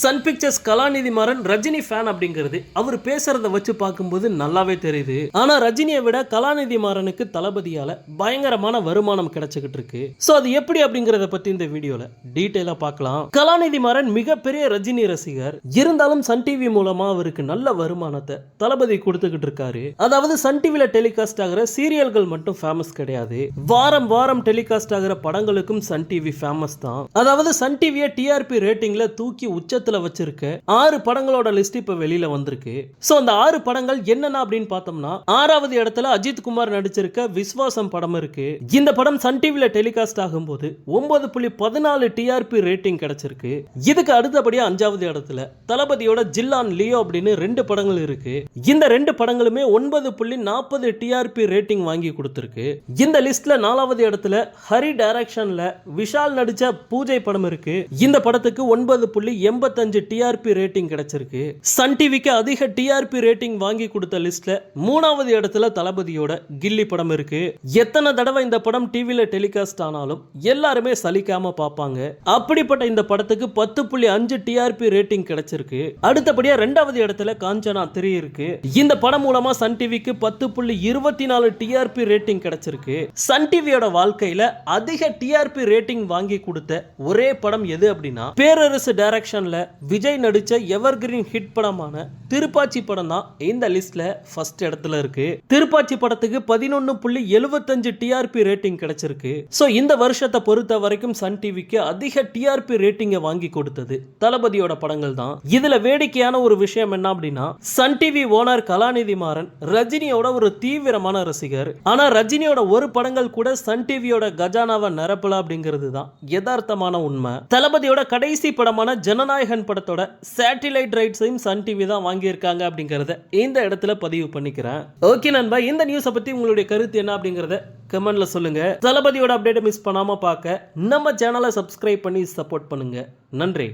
Sun Pictures Kalanithi Maran Rajini fan அப்படிங்கிறது. அவர் பேசுறத வச்சு பார்க்கும்போது நல்லாவே தெரியுது. ஆனா ரஜினியை விட கலாநிதி மாறனுக்கு தளபதியால பயங்கரமான வருமானம் கிடைச்சிக்கிட்டு இருக்கு. சோ அது எப்படி அப்படிங்கறத பத்தி இந்த வீடியோல டீட்டெயிலா பார்க்கலாம். கலாநிதி மாறன் மிகப்பெரிய ரஜினி ரசிகர். இருந்தாலும் சன் டிவி மூலமா அவருக்கு நல்ல வருமானத்தை தளபதி கொடுத்துக்கிட்டு இருக்காரு. அதாவது சன் டிவில டெலிகாஸ்ட் ஆகிற சீரியல்கள் மட்டும் ஃபேமஸ் கிடையாது. வாரம் வாரம் டெலிகாஸ்ட் ஆகிற படங்களுக்கும் சன் டிவி ஃபேமஸ் தான். அதாவது சன் டிவியை டிஆர்பி ரேட்டிங்ல தூக்கி உச்ச உச்சத்துல வச்சிருக்க ஆறு படங்களோட லிஸ்ட் இப்போ வெளியில வந்திருக்கு. ஸோ அந்த ஆறு படங்கள் என்னென்ன அப்படின்னு பார்த்தோம்னா ஆறாவது இடத்துல அஜித் குமார் நடிச்சிருக்க விஸ்வாசம் படம் இருக்கு. இந்த படம் சன் டிவில டெலிகாஸ்ட் ஆகும்போது ஒன்பது புள்ளி பதினாலு டிஆர்பி ரேட்டிங் கிடைச்சிருக்கு. இதுக்கு அடுத்தபடியா அஞ்சாவது இடத்துல தளபதியோட ஜில்லான் லியோ அப்படின்னு ரெண்டு படங்கள் இருக்கு. இந்த ரெண்டு படங்களுமே ஒன்பது புள்ளி நாற்பது டிஆர்பி ரேட்டிங் வாங்கி கொடுத்துருக்கு. இந்த லிஸ்ட்ல நாலாவது இடத்துல ஹரி டைரக்ஷன்ல விஷால் நடிச்ச பூஜை படம் இருக்கு. இந்த படத்துக்கு ஒன்பது புள்ளி எண்பத்தி முப்பத்தஞ்சு டிஆர்பி ரேட்டிங் கிடைச்சிருக்கு. சன் டிவிக்கு அதிக டிஆர்பி ரேட்டிங் வாங்கி கொடுத்த லிஸ்ட்ல மூணாவது இடத்துல தளபதியோட கில்லி படம் இருக்கு. எத்தனை தடவை இந்த படம் டிவியில டெலிகாஸ்ட் ஆனாலும் எல்லாருமே சலிக்காம பார்ப்பாங்க. அப்படிப்பட்ட இந்த படத்துக்கு பத்து புள்ளி அஞ்சு டிஆர்பி ரேட்டிங் கிடைச்சிருக்கு. அடுத்தபடியா ரெண்டாவது இடத்துல காஞ்சனா திரி இருக்கு. இந்த படம் மூலமா சன் டிவிக்கு பத்து புள்ளி இருபத்தி நாலு டிஆர்பி ரேட்டிங் கிடைச்சிருக்கு. சன் டிவியோட வாழ்க்கையில அதிக டிஆர்பி ரேட்டிங் வாங்கி கொடுத்த ஒரே படம் எது அப்படின்னா பேரரசு டைரக்ஷன்ல விஜய் நடிச்ச எவர்கிரீன் ஹிட் படமான திருப்பாச்சி படம் தான் இந்த லிஸ்ட்ல ஃபர்ஸ்ட் இடத்துல இருக்கு. திருப்பாச்சி படத்துக்கு பதினொன்னு புள்ளி எழுபத்தஞ்சு டிஆர்பி ரேட்டிங் கிடைச்சிருக்கு. ஸோ இந்த வருஷத்தை பொறுத்த வரைக்கும் சன் டிவிக்கு அதிக டிஆர்பி ரேட்டிங்கை வாங்கி கொடுத்தது தளபதியோட படங்கள் தான். இதுல வேடிக்கையான ஒரு விஷயம் என்ன அப்படின்னா Sun TV owner Kalanithi Maran ரஜினியோட ஒரு தீவிரமான ரசிகர். ஆனா ரஜினியோட ஒரு படங்கள் கூட சன் டிவியோட கஜானாவை நிரப்பல அப்படிங்கிறது தான் யதார்த்தமான உண்மை. தளபதியோட கடைசி படமான ஜனநாயக ஜனநாயகன் படத்தோட சேட்டிலைட் ரைட்ஸையும் சன் டிவி தான் வாங்கியிருக்காங்க அப்படிங்கறத இந்த இடத்துல பதிவு பண்ணிக்கிறேன். ஓகே நண்பா இந்த நியூஸை பத்தி உங்களுடைய கருத்து என்ன அப்படிங்கறத கமெண்ட்ல சொல்லுங்க. தளபதியோட அப்டேட்டை மிஸ் பண்ணாம பார்க்க நம்ம சேனலை சப்ஸ்கிரைப் பண்ணி சப்போர்ட் பண்ணுங்க. நன்றி.